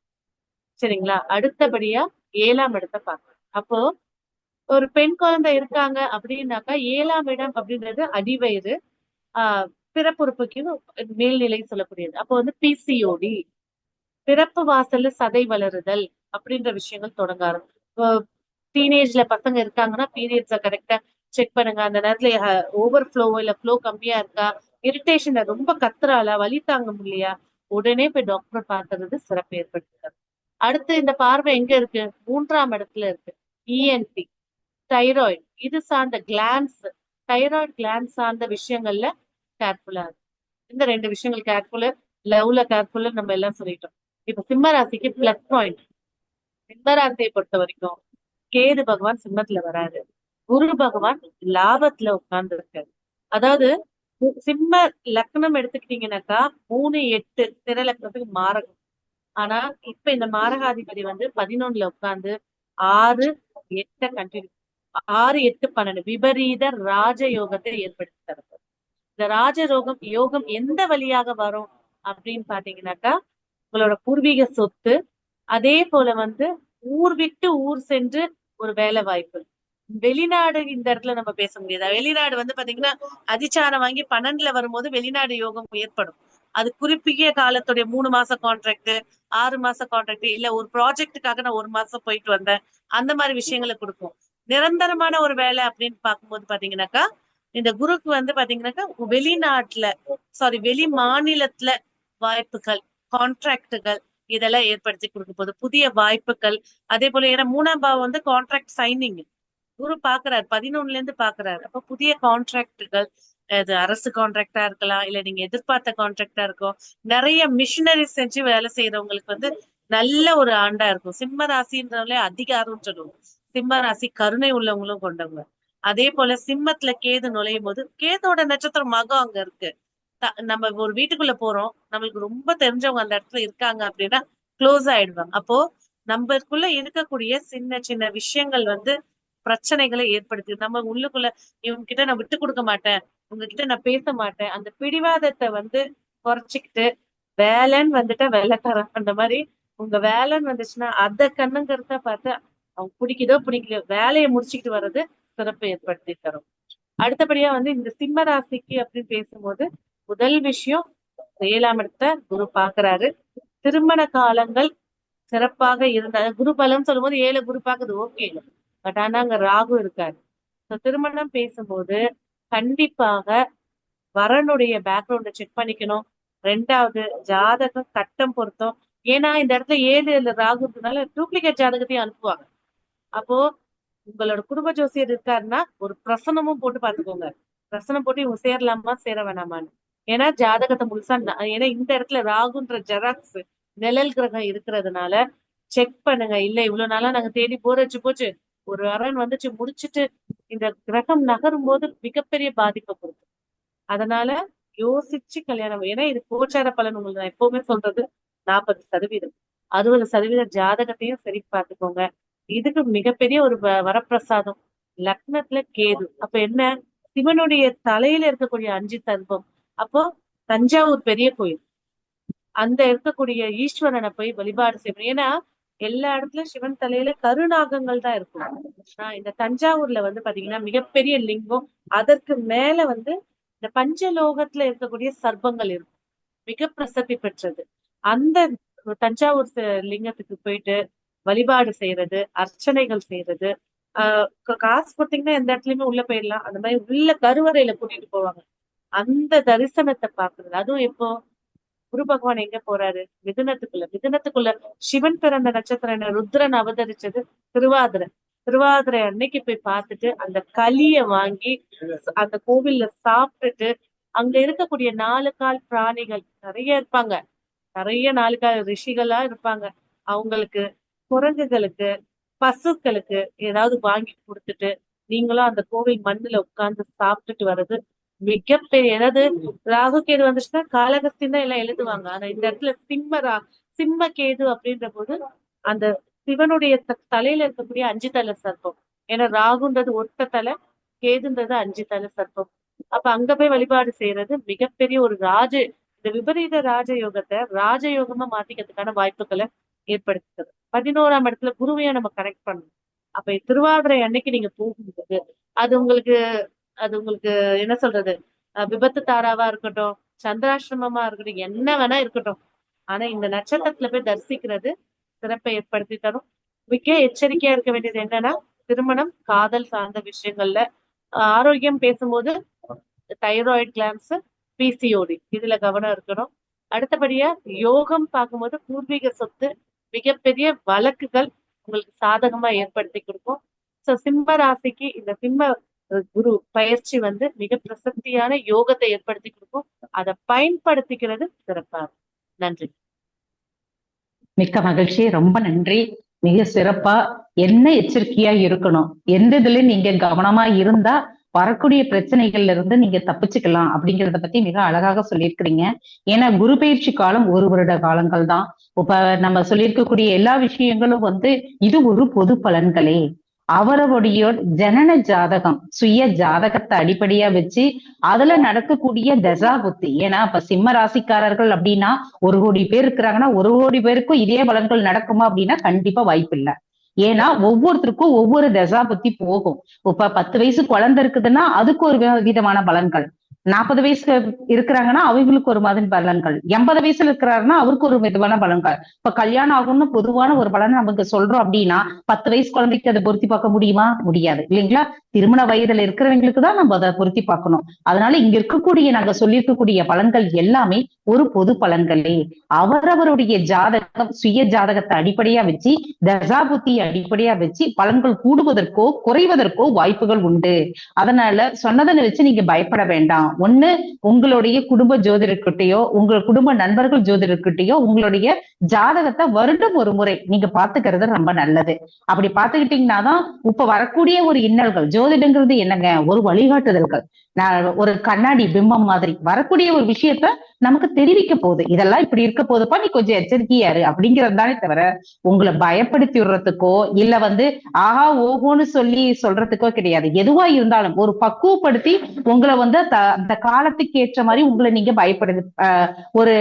சரிங்களா? அடுத்தபடியா ஏழாம் இடத்தை பாக்குறாரு. அப்போ ஒரு பெண் குழந்தை இருக்காங்க அப்படின்னாக்கா ஏழாம் இடம் அப்படின்றது அடிவயிறு. பிறப்புறுப்புக்கு மேல்நிலை சொல்லக்கூடியது. அப்போ வந்து பிசிஓடி பிறப்பு வாசல்ல சதை வளருதல் அப்படின்ற விஷயங்கள் தொடங்க ஆரம்பிக்கும் டீனேஜ்ல பசங்க இருக்காங்கன்னா பீரியட்ஸ கரெக்டா செக் பண்ணுங்க. அந்த நேரத்துல ஓவர் ஃப்ளோவோ இல்ல ஃப்ளோ கம்மியா இருக்கா? இரிட்டேஷன்ல ரொம்ப கத்துறாளா வலி தாங்க முடியலையா? உடனே போய் டாக்டர் பார்க்கறது சிறப்பு ஏற்படுத்துகிறது அடுத்து இந்த பார்வை எங்க இருக்கு? மூன்றாம் இடத்துல இருக்கு. இஎன்டி தைராய்டு இது சார்ந்த கிளான்ஸ் தைராய்டு கிளான்ஸ் சார்ந்த விஷயங்கள்ல கேர்ஃபுல்லா இருக்கு. இந்த ரெண்டு விஷயங்கள் கேர்ஃபுல்லு லவ்ல கேர்ஃபுல்லு நம்ம எல்லாம் சொல்லிட்டோம். இப்ப சிம்ம ராசிக்கு பிளஸ் பாயிண்ட் சிம்ம ராசியை பொறுத்த வரைக்கும் கேது பகவான் சிம்மத்துல வராரு. குரு பகவான் லாபத்துல உட்கார்ந்து இருக்காரு அதாவது சிம்ம லக்னம் எடுத்துக்கிட்டீங்கன்னாக்கா மூணு எட்டு திரை லக்னத்துக்கு மாரகம் ஆனா இப்ப இந்த மாரகாதிபதி வந்து பதினொன்னுல உட்கார்ந்து ஆறு எட்ட கண்டினியூ ஆறு எட்டு பன்னெண்டு விபரீத ராஜ யோகத்தை ஏற்படுத்தி தருது இந்த ராஜரோகம் யோகம் எந்த வழியாக வரும் அப்படின்னு பாத்தீங்கன்னாக்கா உங்களோட பூர்வீக சொத்து அதே போல வந்து ஊர் விட்டு ஊர் சென்று ஒரு வேலை வாய்ப்பு. வெளிநாடு இந்த இடத்துல நம்ம பேச முடியாது. வெளிநாடு வந்து பாத்தீங்கன்னா அதிச்சாரம் வாங்கி பன்னெண்டுல வரும்போது வெளிநாடு யோகம் ஏற்படும். அது குறிப்பிய காலத்துடைய மூணு மாச கான்ட்ராக்ட் ஆறு மாச கான்ட்ராக்ட் இல்ல ஒரு ப்ராஜெக்டுக்காக நான் ஒரு மாசம் போயிட்டு வந்தேன். அந்த மாதிரி விஷயங்களை கொடுக்கும். நிரந்தரமான ஒரு வேலை அப்படின்னு பார்க்கும்போது பாத்தீங்கன்னாக்கா இந்த குருக்கு வந்து பாத்தீங்கன்னாக்கா வெளிநாட்டுல சாரி வெளி மாநிலத்துல வாய்ப்புகள் கான்ட்ராக்டுகள் இதெல்லாம் ஏற்படுத்தி கொடுக்க போகுது. புதிய வாய்ப்புகள் அதே போல ஏன்னா மூணாம் பாவம் வந்து கான்ட்ராக்ட் சைனிங் குரு பாக்குறாரு பதினொன்னுல இருந்து பாக்குறாரு. அப்ப புதிய கான்ட்ராக்டுகள் அது அரசு கான்ட்ராக்டா இருக்கலாம் இல்ல நீங்க எதிர்பார்த்த கான்ட்ராக்டா இருக்கும். நிறைய மிஷினரி செஞ்சு வேலை செய்யறவங்களுக்கு வந்து நல்ல ஒரு ஆண்டா இருக்கும். சிம்ம ராசின்றவங்களே அதிகாரம் சொல்லுவோம். சிம்ம ராசி கருணை உள்ளவங்களும் கொண்டவங்க. அதே போல சிம்மத்துல கேது நுழையும் போது கேதோட நட்சத்திரம் மகம் அங்க இருக்கு. நம்ம ஒரு வீட்டுக்குள்ள போறோம் நம்மளுக்கு ரொம்ப தெரிஞ்சவங்க அந்த இடத்துல இருக்காங்க அப்படின்னா க்ளோஸ் ஆயிடுவாங்க. அப்போ நம்மக்குள்ள இருக்கக்கூடிய சின்ன சின்ன விஷயங்கள் வந்து பிரச்சனைகளை ஏற்படுத்தி நம்ம உள்ளுக்குள்ள இவங்க கிட்ட நான் விட்டு கொடுக்க மாட்டேன் உங்ககிட்ட நான் பேச மாட்டேன் அந்த பிடிவாதத்தை வந்து குறைச்சிக்கிட்டு வேலைன்னு வந்துட்டா வேலைக்காரன் அந்த மாதிரி உங்க வேலைன்னு வந்துச்சுன்னா அத கண்ணுங்கிறத பார்த்து அவங்க பிடிக்குதோ பிடிக்கலையோ வேலையை முடிச்சுக்கிட்டு வர்றது சிறப்பு ஏற்படுத்தி தரும். அடுத்தபடியா வந்து இந்த சிம்ம ராசிக்கு அப்படின்னு பேசும்போது முதல் விஷயம் ஏழாம் இடத்த குரு பாக்குறாரு திருமண காலங்கள் சிறப்பாக இருந்தா குரு பலம் சொல்லும்போது ஏழு குரு பாக்குது ஓகே. பட் ஆனா அங்க ராகு இருக்காரு. திருமணம் பேசும்போது கண்டிப்பாக வரனுடைய பேக்ரவுண்ட செக் பண்ணிக்கணும். ரெண்டாவது ஜாதகம் கட்டம் பொருத்தம். ஏன்னா இந்த இடத்துல ஏழு ராகு இருக்கிறதுனால டூப்ளிகேட் ஜாதகத்தையும் அனுப்புவாங்க. அப்போ உங்களோட குடும்ப ஜோசியர் இருக்காருன்னா ஒரு பிரசனமும் போட்டு பாத்துக்கோங்க பிரசனம் போட்டு இவங்க சேரலாமா சேர வேணாமான்னு. ஏன்னா ஜாதகத்தை முழுசா ஏன்னா இந்த இடத்துல ராகுன்ற ஜெராக்ஸ் நிழல் கிரகம் இருக்கிறதுனால செக் பண்ணுங்க. இல்ல இவ்வளவு நாளா நாங்க தேடி போர் போச்சு. ஒரு அரண் வந்துச்சு முடிச்சிட்டு இந்த கிரகம் நகரும் போது மிகப்பெரிய பாதிப்பை கொடுக்கும். அதனால யோசிச்சு கல்யாணம் ஏன்னா இது கோச்சார பலன் உங்களுக்கு நான் எப்பவுமே சொல்றது நாற்பது சதவீதம். அறுபது சதவீத ஜாதகத்தையும் சரி பார்த்துக்கோங்க. இதுக்கு மிகப்பெரிய ஒரு வ- வரப்பிரசாதம். லக்னத்துல கேது. அப்ப என்ன? சிவனுடைய தலையில இருக்கக்கூடிய அஞ்சு தர்பம் அப்போ தஞ்சாவூர் பெரிய கோயில். அந்த இருக்கக்கூடிய ஈஸ்வரனை போய் வழிபாடு செய்யணும். ஏன்னா எல்லா இடத்துலயும் சிவன் தலையில கருநாகங்கள் தான் இருக்கும். ஆஹ் இந்த தஞ்சாவூர்ல வந்து பாத்தீங்கன்னா மிகப்பெரிய லிங்கம். அதற்கு மேல வந்து இந்த பஞ்சலோகத்துல இருக்கக்கூடிய சர்பங்கள் இருக்கும். மிக பிரசித்தி பெற்றது. அந்த தஞ்சாவூர் லிங்கத்துக்கு போயிட்டு வழிபாடு செய்யறது அர்ச்சனைகள் செய்யறது ஆஹ் காசு கொடுத்தீங்கன்னா எந்த இடத்துலயுமே உள்ள போயிடலாம். அந்த மாதிரி உள்ள கருவறையில கூட்டிட்டு போவாங்க. அந்த தரிசனத்தை பாக்குறது அதுவும் எப்போ குரு பகவான் எங்க போறாரு? மிதுனத்துக்குள்ள. மிதுனத்துக்குள்ள சிவன் பிறந்த நட்சத்திரம் ருத்ரன் அவதரிச்சது திருவாதிரை. திருவாதிரை அன்னைக்கு போய் பார்த்துட்டு அந்த களிய வாங்கி அந்த கோவில்ல சாப்பிட்டுட்டு அங்க இருக்கக்கூடிய நாலு கால் பிராணிகள் நிறைய இருப்பாங்க. நிறைய நாலு கால் ரிஷிகளா இருப்பாங்க. அவங்களுக்கு குரங்குகளுக்கு பசுக்களுக்கு ஏதாவது வாங்கி கொடுத்துட்டு நீங்களும் அந்த கோவில் மண்ணுல உட்கார்ந்து சாப்பிட்டுட்டு வர்றது மிகப்பெரிய ஏதாவது ராகு கேது வந்துச்சுன்னா காலகஸ்தின் தான் எல்லாம் எழுதுவாங்க. ஆனா இந்த இடத்துல சிம்ம ரா சிம்ம கேது அப்படின்ற போது அந்த சிவனுடைய தலையில இருக்கக்கூடிய அஞ்சு தலை சர்ப்பம். ஏன்னா ராகுன்றது ஒத்த தலை கேதுன்றது அஞ்சு தலை சர்ப்பம். அப்ப அங்க போய் வழிபாடு செய்யறது மிகப்பெரிய ஒரு ராஜ இந்த விபரீத ராஜயோகத்தை ராஜயோகமா மாத்திக்கிறதுக்கான வாய்ப்புகளை ஏற்படுத்துகிறது பதினோராம் இடத்துல குருவையும் நம்ம கனெக்ட் பண்ணணும். அப்ப திருவாதிரை அன்னைக்கு நீங்க போகும்போது அது உங்களுக்கு அது உங்களுக்கு என்ன சொல்றது? விபத்து தாராவா இருக்கட்டும் சந்திராசிரமமா இருக்கட்டும் என்ன வேணா இருக்கட்டும். ஆனா இந்த நட்சத்திரத்துல போய் தரிசிக்கிறது சிறப்பை ஏற்படுத்தி தரும். மிக எச்சரிக்கையா இருக்க வேண்டியது என்னன்னா திருமணம் காதல் சார்ந்த விஷயங்கள்ல ஆரோக்கியம் பேசும்போது தைராய்டு கிளான்ஸ் பிசிஓடி இதுல கவனம் இருக்கணும். அடுத்தபடியா யோகம் பார்க்கும்போது பூர்வீக சொத்து மிகப்பெரிய வழக்குகள் உங்களுக்கு சாதகமா ஏற்படுத்தி கொடுக்கும். சோ சிம்ம ராசிக்கு இந்த சிம்ம குரு பயிற்சி வந்து மிக பிரசக்தியான யோகத்தை ஏற்படுத்தி கொடுக்கும். அதை பயன்படுத்திக்கிறது சிறப்பா நன்றி. மிக்க மகிழ்ச்சி. ரொம்ப நன்றி. மிக சிறப்பா. என்ன எச்சரிக்கையா இருக்கணும்? எந்த இதுல நீங்க கவனமா இருந்தா வரக்கூடிய பிரச்சனைகள்ல இருந்து நீங்க தப்பிச்சுக்கலாம் அப்படிங்கறத பத்தி மிக அழகாக சொல்லியிருக்கிறீங்க. ஏன்னா குரு பயிற்சி காலம் ஒரு வருட காலங்கள் தான். இப்ப நம்ம சொல்லியிருக்கக்கூடிய எல்லா விஷயங்களும் வந்து இது ஒரு பொது பலன்களே. அவரவருடைய ஜனன ஜாதகம் சுய ஜாதகத்தை அடிப்படையா வச்சு அதுல நடக்கக்கூடிய தசா புத்தி. ஏன்னா இப்ப சிம்ம ராசிக்காரர்கள் அப்படின்னா ஒரு கோடி பேர் இருக்கிறாங்கன்னா ஒரு கோடி பேருக்கும் இதே பலன்கள் நடக்குமா அப்படின்னா கண்டிப்பா வாய்ப்பு இல்ல ஏன்னா ஒவ்வொருத்தருக்கும் ஒவ்வொரு தசா புத்தி போகும். இப்ப பத்து வயசு குழந்தை இருக்குதுன்னா அதுக்கு ஒரு வி- விதமான பலன்கள். நாற்பது வயசுல இருக்கிறாங்கன்னா அவங்களுக்கு ஒரு மாதிரி பலன்கள். எண்பது வயசுல இருக்கிறாருன்னா அவருக்கு ஒரு விதமான பலன்கள். இப்ப கல்யாணம் ஆகும்னு பொதுவான ஒரு பலன் நமக்கு சொல்றோம் அப்படின்னா பத்து வயசு குழந்தைக்கு அதை பொருத்தி பார்க்க முடியுமா? முடியாது. இல்லைங்களா? திருமண வயதுல இருக்கிறவங்களுக்கு தான் நம்ம அதை பொருத்தி பார்க்கணும். அதனால இங்க இருக்கக்கூடிய நாங்க சொல்லியிருக்கக்கூடிய பலன்கள் எல்லாமே ஒரு பொது பலன்களே. அவரவருடைய ஜாதகம் சுய ஜாதகத்தை அடிப்படையா வச்சு தசாபுத்தி அடிப்படையா வச்சு பலன்கள் கூடுவதற்கோ குறைவதற்கோ வாய்ப்புகள் உண்டு. அதனால சொன்னதை வச்சு நீங்க பயப்பட வேண்டாம். ஒண்ணு உங்களுடைய குடும்ப ஜோதிடர்கிட்டயோ உங்க குடும்ப நண்பர்கள் ஜோதிடர்கிட்டயோ உங்களுடைய ஜாதகத்தை வருடம் ஒரு முறை நீங்க பாத்துக்கிறது ரொம்ப நல்லது. அப்படி பாத்துக்கிட்டீங்கன்னா தான் இப்ப வரக்கூடிய ஒரு இன்னல்கள் ஜோதிடங்கிறது என்னங்க? ஒரு வழிகாட்டுதல்கள். நான் ஒரு கண்ணாடி பிம்பம் மாதிரி வரக்கூடிய ஒரு விஷயத்த நமக்கு தெரிவிக்க போகுது. இதெல்லாம் இப்படி இருக்க போகுதுப்பா நீ கொஞ்சம் எச்சரிக்கையாரு அப்படிங்கிறது தானே தவிர உங்களை பயப்படுத்தி விடுறதுக்கோ இல்ல வந்து ஆஹா ஓஹோன்னு சொல்லி சொல்றதுக்கோ கிடையாது. எதுவா இருந்தாலும் ஒரு பக்குவப்படுத்தி உங்களை வந்து அந்த காலத்துக்கு ஏற்ற மாதிரி உங்களை நீங்க பயப்படுது ஆஹ் ஒரு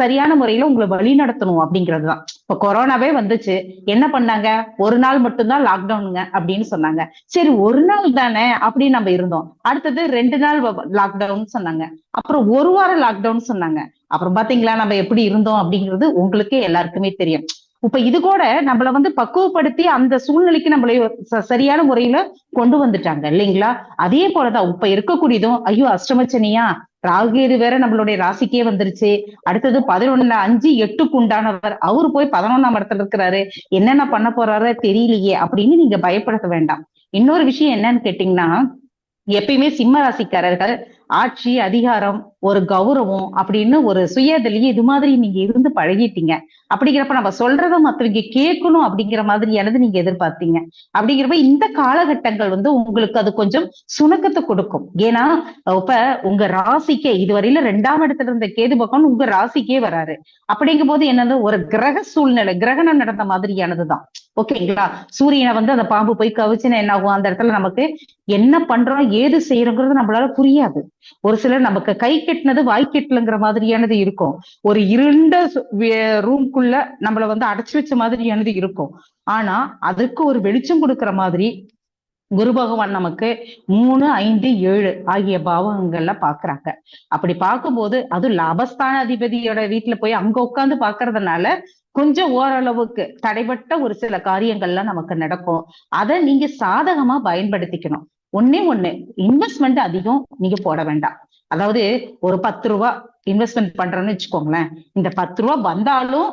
சரியான முறையில உங்களை வழி நடத்தணும் அப்படிங்கிறது தான் இப்ப கொரோனாவே வந்துச்சு. என்ன பண்ணாங்க? ஒரு நாள் மட்டும்தான் லாக்டவுனுங்க அப்படின்னு சொன்னாங்க. சரி ஒரு நாள் தானே அப்படின்னு நம்ம இருந்தோம். அடுத்தது ரெண்டு நாள் லாக்டவுன் சொன்னாங்க. அப்புறம் ஒரு வாரம் லாக்டவுன் சொன்னாங்க. அப்புறம் பாத்தீங்களா நம்ம எப்படி இருந்தோம் அப்படிங்கிறது உங்களுக்கே எல்லாருக்குமே தெரியும். இப்ப இது கூட நம்மள வந்து பக்குவப்படுத்தி அந்த சூழ்நிலைக்கு நம்மளை சரியான முறையில கொண்டு வந்துட்டாங்க இல்லைங்களா? அதே போலதான் இப்ப இருக்கக்கூடியதும் ஐயோ அஷ்டமச்சனியா? ராகுகேது வேற நம்மளுடைய ராசிக்கே வந்துருச்சு. அடுத்தது பதினொன்னுல அஞ்சு எட்டுக்கு உண்டானவர். அவரு போய் பதினொன்னாம் இடத்துல இருக்கிறாரு. என்னென்ன பண்ண போறாரு தெரியலையே அப்படின்னு நீங்க பயப்படுத்த வேண்டாம். இன்னொரு விஷயம் என்னன்னு கேட்டீங்கன்னா எப்பயுமே சிம்ம ராசிக்காரர்கள் ஆட்சி அதிகாரம் ஒரு கௌரவம் அப்படின்னு ஒரு சுயதிலேயே இது மாதிரி நீங்க இருந்து பழகிட்டீங்க. அப்படிங்கிறப்ப நம்ம சொல்றத மத்தவங்க கேட்கணும் அப்படிங்கிற மாதிரியானது நீங்க எதிர்பார்த்தீங்க. அப்படிங்கிறப்ப இந்த காலகட்டங்கள் வந்து உங்களுக்கு அது கொஞ்சம் சுணக்கத்தை கொடுக்கும். ஏன்னா இப்ப உங்க ராசிக்கே இதுவரையில ரெண்டாம் இடத்துல இருந்த கேது பக்கம் உங்க ராசிக்கே வராரு. அப்படிங்கும் போது என்னது? ஒரு கிரக சூழ்நிலை கிரகணம் நடந்த மாதிரியானதுதான் ஓகேங்களா? சூரியனை வந்து அந்த பாம்பு போய் கவிச்சுன்னா என்ன ஆகும் அந்த இடத்துல நமக்கு என்ன பண்றோம் ஏது செய்யறோங்கிறது நம்மளால புரியாது. ஒரு சிலர் நமக்கு கை கெட்டினது வாய் கெட்டலங்கிற மாதிரியானது இருக்கும். ஒரு இருண்ட ரூம்குள்ள நம்மள வந்து அடைச்சு வச்ச மாதிரியானது இருக்கும். ஆனா அதுக்கு ஒரு வெளிச்சம் கொடுக்கற மாதிரி குரு பகவான் நமக்கு மூணு ஐந்து ஏழு ஆகிய பாவகங்கள்ல பாக்குறாங்க. அப்படி பார்க்கும்போது அது லாபஸ்தான அதிபதியோட வீட்டுல போய் அங்க உட்கார்ந்து பாக்குறதுனால கொஞ்சம் ஓரளவுக்கு தடைப்பட்ட ஒரு சில காரியங்கள்லாம் நமக்கு நடக்கும். அதை நீங்க சாதகமா பயன்படுத்திக்கணும். ஒன்னே ஒண்ணு. இன்வெஸ்ட்மெண்ட் அதிகம் நீங்க போட வேண்டாம். அதாவது ஒரு பத்து ரூபா இன்வெஸ்ட்மெண்ட் பண்றேன்னு வச்சுக்கோங்களேன். இந்த பத்து ரூபா வந்தாலும்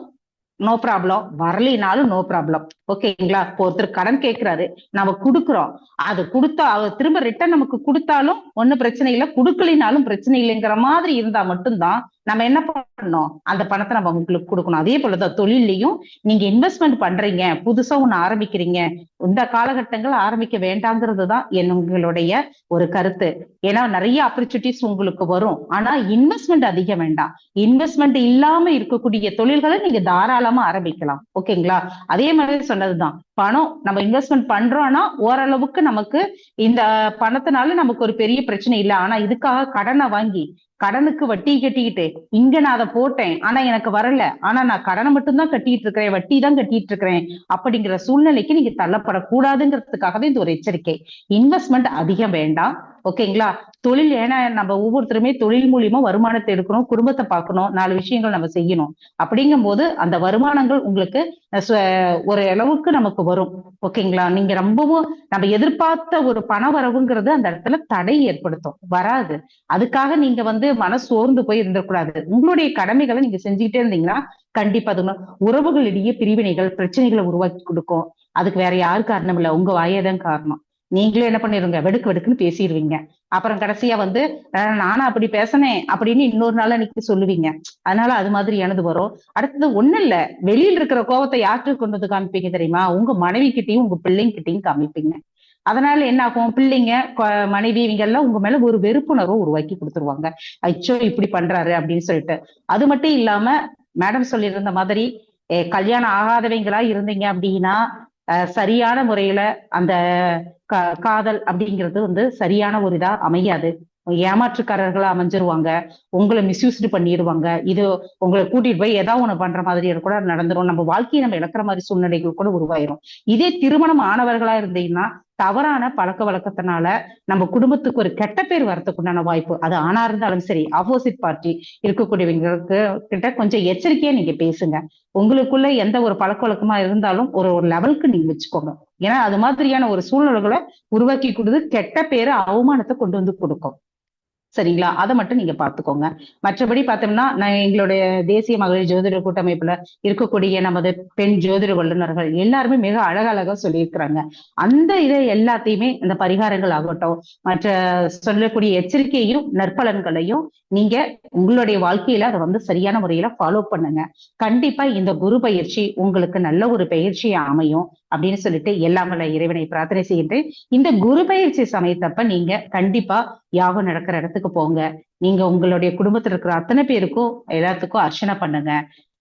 நோ ப்ராப்ளம் வரலினாலும் நோ ப்ராப்ளம் ஓகேங்களா? இப்போ ஒருத்தர் கடன் கேட்கிறாரு நம்ம கொடுக்குறோம். அது கொடுத்தா அவர் திரும்ப ரிட்டர்ன் நமக்கு கொடுத்தாலும் ஒண்ணும் பிரச்சனை இல்லை. கொடுக்கலினாலும் பிரச்சனை இல்லைங்கிற மாதிரி இருந்தா மட்டும்தான் நம்ம என்ன பண்ணணும்? அந்த பணத்தை நம்ம உங்களுக்கு கொடுக்கணும். அதே போலதான் தொழிலையும் நீங்க இன்வெஸ்ட்மெண்ட் பண்றீங்க புதுசா ஒண்ணு ஆரம்பிக்கிறீங்க இந்த காலகட்டங்கள் ஆரம்பிக்க வேண்டாங்கிறது தான் எங்களுடைய ஒரு கருத்து. ஏன்னா நிறைய ஆப்பர்ச்சுனிட்டிஸ் உங்களுக்கு வரும். ஆனா இன்வெஸ்ட்மெண்ட் அதிகம் வேண்டாம். இன்வெஸ்ட்மெண்ட் இல்லாம இருக்கக்கூடிய தொழில்களை நீங்க தாராளமா ஆரம்பிக்கலாம். ஓகேங்களா? அதே மாதிரி சொன்னதுதான் பணம் நம்ம இன்வெஸ்ட்மெண்ட் பண்றோம்னா ஓரளவுக்கு நமக்கு இந்த பணத்தினால நமக்கு ஒரு பெரிய பிரச்சனை இல்லை. ஆனா இதுக்காக கடனை வாங்கி கடனுக்கு வட்டி கட்டிக்கிட்டு இங்க நான் அதை போட்டேன் ஆனா எனக்கு வரல. ஆனா நான் கடனை மட்டும்தான் கட்டிட்டு இருக்கிறேன் வட்டி தான் கட்டிட்டு இருக்கிறேன். அப்படிங்கிற சூழ்நிலைக்கு நீங்க தள்ளப்படக்கூடாதுங்கிறதுக்காகவே இந்த ஒரு எச்சரிக்கை. இன்வெஸ்ட்மெண்ட் அதிகம் வேண்டாம். ஓகேங்களா? தொழில் ஏன்னா நம்ம ஒவ்வொருத்தருமே தொழில் மூலியமா வருமானத்தை எடுக்கணும் குடும்பத்தை பார்க்கணும் நாலு விஷயங்கள் நம்ம செய்யணும். அப்படிங்கும் போது அந்த வருமானங்கள் உங்களுக்கு ஒரு அளவுக்கு நமக்கு வரும். ஓகேங்களா? நீங்க ரொம்பவும் நம்ம எதிர்பார்த்த ஒரு பண வரவுங்கிறது அந்த இடத்துல தடை ஏற்படுத்தும். வராது. அதுக்காக நீங்க வந்து மன சோர்ந்து போய் இருந்துடக்கூடாது உங்களுடைய கடமைகளை நீங்க செஞ்சுக்கிட்டே இருந்தீங்கன்னா கண்டிப்பா அது உறவுகளிடையே பிரிவினைகள் பிரச்சனைகளை உருவாக்கி கொடுக்கும். அதுக்கு வேற யாரு காரணம் இல்ல. உங்க வாயேதான் காரணம். நீங்களும் என்ன பண்ணிருங்க வெடுக்கு வெடுக்குன்னு பேசிடுவீங்க அப்புறம் கடைசியா வந்து நானும் அப்படி பேசினேன் அப்படின்னு இன்னொரு நாள் அன்னைக்கு சொல்லுவீங்க. அதனால அது மாதிரியானது வரும். அடுத்தது ஒண்ணு இல்ல. வெளியில இருக்கிற கோபத்தை யாருக்கு கொண்டு வந்து காமிப்பீங்க தெரியுமா? உங்க மனைவி கிட்டையும் உங்க பிள்ளைங்கிட்டையும் காமிப்பீங்க. அதனால என்ன ஆகும்? பிள்ளைங்க மனைவி இவங்க எல்லாம் உங்க மேல ஒரு வெறுப்புணர்வை உருவாக்கி கொடுத்துருவாங்க. அச்சோ இப்படி பண்றாரு அப்படின்னு சொல்லிட்டு. அது மட்டும் இல்லாம மேடம் சொல்லியிருந்த மாதிரி கல்யாணம் ஆகாதவங்களா இருந்தீங்க அப்படின்னா சரியான முறையில அந்த காதல் அப்படிங்கிறது வந்து சரியான ஒரு இதா அமையாது. ஏமாற்றுக்காரர்களா அமைஞ்சிருவாங்க. உங்களை மிஸ்யூஸ்டு பண்ணிடுவாங்க. இது உங்களை கூட்டிட்டு போய் ஏதாவது ஒண்ணு பண்ற மாதிரி கூட நடந்துரும். நம்ம வாழ்க்கையை நம்ம இழக்கிற மாதிரி சூழ்நிலைகள் கூட உருவாயிரும். இதே திருமணம் ஆனவர்களா இருந்தீங்கன்னா தவறான பழக்க வழக்கத்தினால நம்ம குடும்பத்துக்கு ஒரு கெட்ட பேர் வரத்துக்குண்டான வாய்ப்பு. அது ஆணா இருந்தாலும் சரி ஆப்போசிட் பார்ட்டி இருக்கக்கூடியவங்களுக்கு கிட்ட கொஞ்சம் எச்சரிக்கையா நீங்க பேசுங்க. உங்களுக்குள்ள எந்த ஒரு பழக்க வழக்கமா இருந்தாலும் ஒரு ஒரு லெவலுக்கு நீங்க வச்சுக்கோங்க. ஏன்னா அது மாதிரியான ஒரு சூழ்நிலைகளை உருவாக்கி கொடுத்து கெட்ட பேரு அவமானத்தை கொண்டு வந்து கொடுக்கும். சரிங்களா? அதை மட்டும் நீங்க பாத்துக்கோங்க மற்றபடி பார்த்தோம்னா நான் எங்களுடைய தேசிய மகளிர் ஜோதிட கூட்டமைப்புல இருக்கக்கூடிய நமது பெண் ஜோதிட வல்லுநர்கள் எல்லாருமே மிக அழகழகா சொல்லியிருக்கிறாங்க. அந்த இதை எல்லாத்தையுமே இந்த பரிகாரங்கள் ஆகட்டும் மற்ற சொல்லக்கூடிய எச்சரிக்கையும் நற்பலன்களையும் நீங்க உங்களுடைய வாழ்க்கையில அதை வந்து சரியான முறையில ஃபாலோ பண்ணுங்க. கண்டிப்பா இந்த குரு பயிற்சி உங்களுக்கு நல்ல ஒரு பயிற்சியை அமையும் அப்படின்னு சொல்லிட்டு எல்லாமல்ல இறைவனை பிரார்த்தனை செய்கின்றேன். இந்த குரு பயிற்சி சமயத்தப்ப நீங்க கண்டிப்பா யாகம் நடக்கிற இடத்துக்கு போங்க. நீங்க உங்களுடைய குடும்பத்துல இருக்கிற அத்தனை பேருக்கும் எல்லாத்துக்கும் அர்ச்சனை பண்ணுங்க.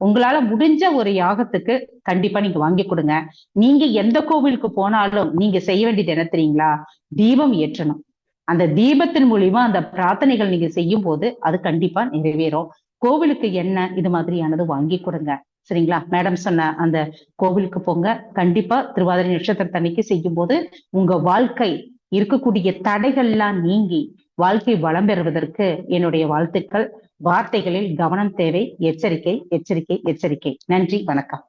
உங்களால முடிஞ்ச ஒரு யாகத்துக்கு கண்டிப்பா நீங்க வாங்கி கொடுங்க. நீங்க எந்த கோவிலுக்கு போனாலும் நீங்க செய்ய வேண்டியது என்ன தெரியுங்களா? தீபம் ஏற்றணும். அந்த தீபத்தின் மூலியமா அந்த பிரார்த்தனைகள் நீங்க செய்யும் போது அது கண்டிப்பா நிறைவேறும். கோவிலுக்கு என்ன இது மாதிரியானது வாங்கி கொடுங்க. சரிங்களா? மேடம் சொன்ன அந்த கோவிலுக்கு போங்க. கண்டிப்பா திருவாதிரை நட்சத்திரத்தன்னைக்கு செய்யும் போது உங்க வாழ்க்கை இருக்கக்கூடிய தடைகள்லாம் நீங்கி வாழ்க்கை வளம் பெறுவதற்கு என்னுடைய வாழ்த்துக்கள். வார்த்தைகளில் கவனம் தேவை எச்சரிக்கை எச்சரிக்கை எச்சரிக்கை. நன்றி வணக்கம்.